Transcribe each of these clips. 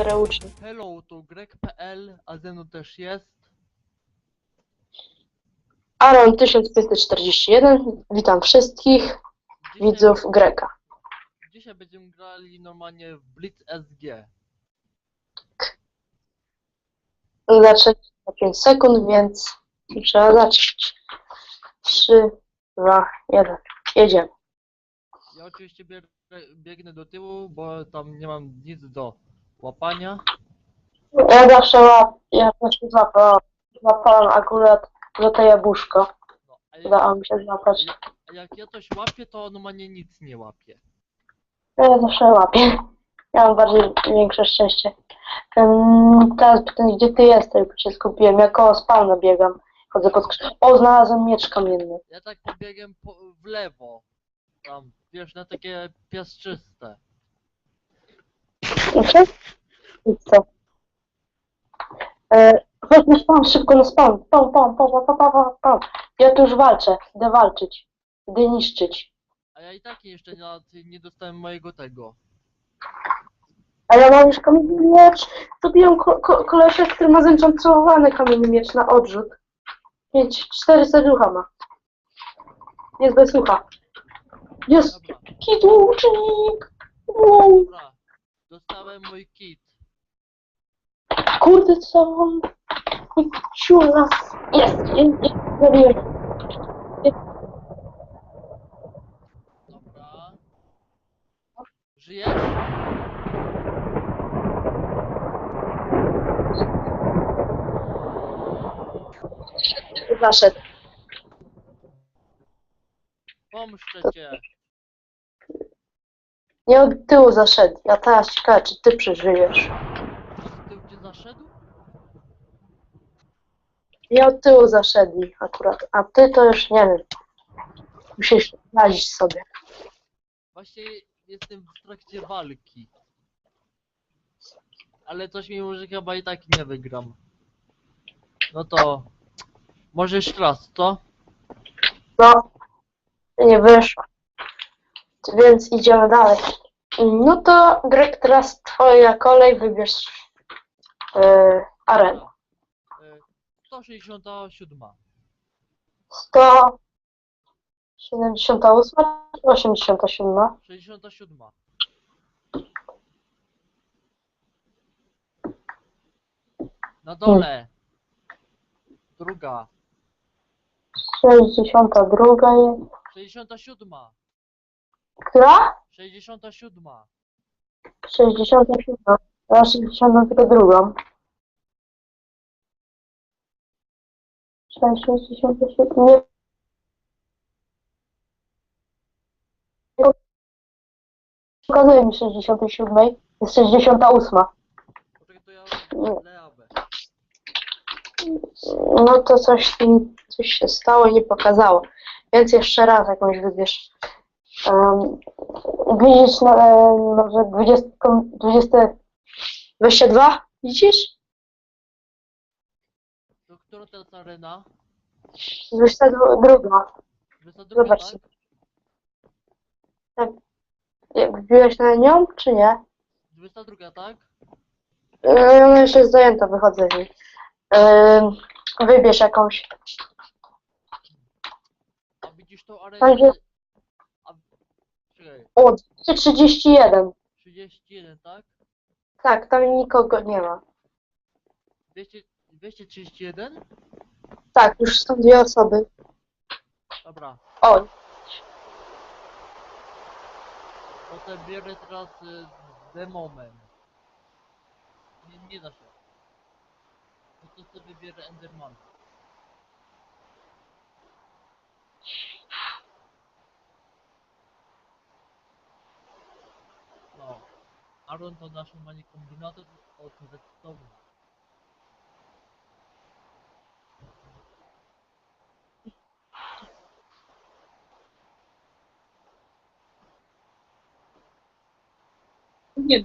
otwieraj uczniów. Hello, to grek.pl, a ze mną też jest. Aaron 1541, witam wszystkich Dzisiaj, widzów Greka. Dzisiaj będziemy grali normalnie w Blitz SG. Zacząć za 5 sekund, więc trzeba zacząć. 3, 2, 1, jedziemy. Ja oczywiście bieg, biegnę do tyłu, bo tam nie mam nic do łapania. Ja zawsze łap, ja zawsze złapałam, złapałam akurat złote jabłuszko. No, a, jak, Udało mi się złapać. a jak ja coś łapię, to normalnie nic nie łapię. Ja zawsze łapię. Ja mam bardziej większe szczęście. Um, teraz pytanie, gdzie ty jesteś, bo się skupiłem. Ja koło spawna biegam. Chodzę pod skrzydłem. O, znalazłem miecz kamienny. Ja tak pobiegłem po, w lewo. Tam, wiesz, na takie piaszczyste. I co? E, chodź na spawn, szybko na spawn. Spawn, spawn, spawn, spawn, spawn, spawn. Ja tu już walczę. Idę walczyć. Idę niszczyć. A ja i tak jeszcze nie, nie dostałem mojego tego. A ja mam już kamienny miecz. Zabiłem ko ko kolesia, który ma zenchantowany kamienny miecz na odrzut. Pięć, cztery serducha ma. Jest bez ucha. Jest Dobra, kit łucznik. Wow. dobra. Dostałem mój kit. Kurde, co on? Siula. Jest, jest, jest. Zabiłem. Dobra. Żyjesz? Zaszedł. Pomszczę cię. Nie od tyłu zaszedł. Ja teraz ciekawe, czy ty przeżyjesz. A ty gdzie zaszedł? Nie od tyłu zaszedli akurat. A ty to już nie wiem. Musisz radzić sobie. Właśnie jestem w trakcie walki. Ale coś mi może chyba i tak nie wygram. No to... Może jeszcze raz, co? No, nie wyszło. Więc idziemy dalej. No to Greg, teraz twoja kolej, wybierz yy, arenę. E, 167. 178 czy 87? 67. Na dole. Druga. 62 jest. 67. Która? 67. 67. Ja 62. 67. Nie. Pokazuje mi 67. Jest 68. Poczekaj, to ja. No to coś, coś się stało i nie pokazało. Więc jeszcze raz jakąś wybierz. Um, widzisz na, może 20, 20, 22? Widzisz? To która to jest arena? 22. 22, Zobacz. tak? Tak. Jak wbiłeś na nią, czy nie? 22, tak? Yy, Ona jeszcze jest zajęta, wychodzę z niej. Yy, wybierz jakąś. A widzisz tą arenę? Także-. Czekaj, O, 231. 31, tak? Tak, tam nikogo nie ma. 200, 231? Tak, już są dwie osoby. Dobra. O, Potem biorę teraz y, The Moment. Nie, nie da się. No to sobie bierę Enderman. No. Aaron to nasz normalnie kombinator od redstone. nie.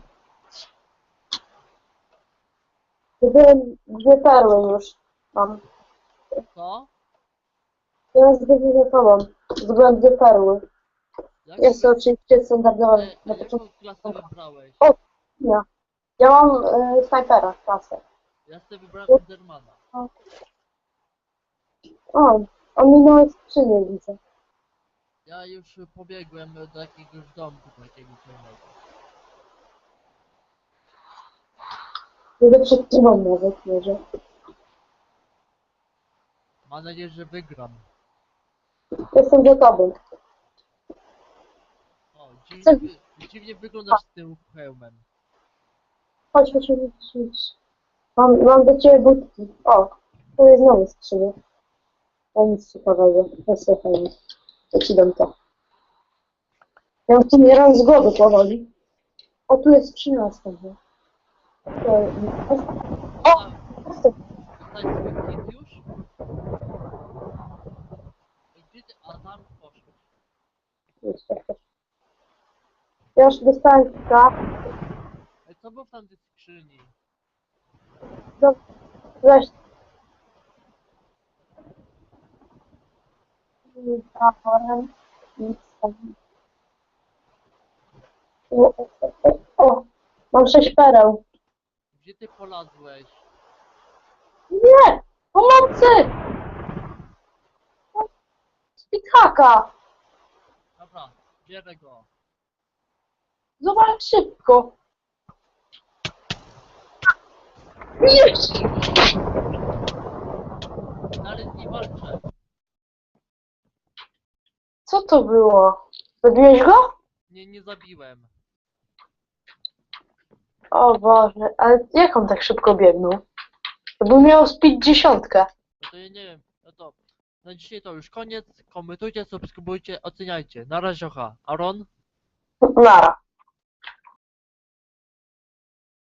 Byłem dwie perły już. Mam. Co? Dwie tobą. Zdobyłem dwie perły. Jak Jest to oczywiście standardowe na początku. klasę wybrałeś? O! Ja. Ja mam y, snajpera w klasę. Ja sobie wybrałem Endermana. O, ominąłem skrzynię, widzę. Ja już pobiegłem do jakiegoś domku takiego ciemnego. Widzę przed tobą nawet, może. Mam nadzieję, że wygram. Jestem za dziwnie, dziwnie wyglądasz z tym hełmem. Chodź, chodź, chodź, chodź. Mam, mam do ciebie budki. O, tu jest znowu skrzynia. Ja nic ciekawego. Nie słuchaj mnie. Ja ci dam to. Ja tu umieram z głodu powoli. O, tu jest skrzynia następna. To- O! Kit już? Ty, a tam poszłeś. Już, tak, tak. Ja już dostałem kilka. Ej, co było w tamtej skrzyni? Weź. Zaworem. Nic tam. O, o, o, o, mam sześć pereł. Gdzie ty polazłeś? Nie! Pomocy! Spithaka! Dobra, bierę go. Zobacz szybko. Jest! Nie walczę. Co to było? Zabiłeś go? Nie, nie zabiłem. O Boże, ale jak on tak szybko biegnął? To by miał speed dziesiątkę. No to ja nie wiem. No to na dzisiaj to już koniec. Komentujcie, subskrybujcie, oceniajcie. Na razie, ocha. Aaron? Nara.